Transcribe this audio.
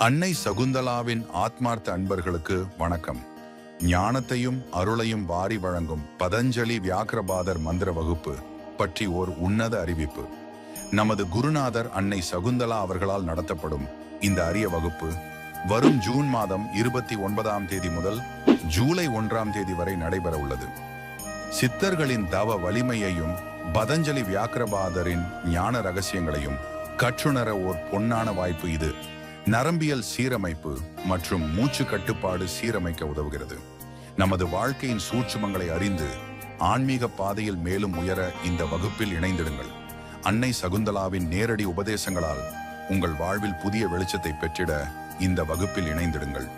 அன்னை சகுந்தலாவின் ஆத்மார்த்த அன்பர்களுக்கு வணக்கம். ஞானத்தையும் அருளையும் வாரி வழங்கும் பதஞ்சலி வியாக்கிரபாதர் மந்திர வகுப்பு பற்றி ஓர் உன்னத அறிவிப்பு. நமது குருநாதர் அன்னை சகுந்தலா அவர்களால் நடத்தப்படும் இந்த அரிய வகுப்பு வரும் ஜூன் மாதம் இருபத்தி ஒன்பதாம் தேதி முதல் ஜூலை ஒன்றாம் தேதி வரை நடைபெற உள்ளது. சித்தர்களின் தவ வலிமையையும் பதஞ்சலி வியாக்கிரபாதரின் ஞான ரகசியங்களையும் கற்றுணர ஓர் பொன்னான வாய்ப்பு இது. நரம்பியல் சீரமைப்பு மற்றும் மூச்சு கட்டுப்பாடு சீரமைக்க உதவுகிறது. நமது வாழ்க்கையின் சூட்சுமங்களை அறிந்து ஆன்மீக பாதையில் மேலும் உயர இந்த வகுப்பில் இணைந்திடுங்கள். அன்னை சகுந்தலாவின் நேரடி உபதேசங்களால் உங்கள் வாழ்வில் புதிய வெளிச்சத்தை பெற்றிட இந்த வகுப்பில் இணைந்திடுங்கள்.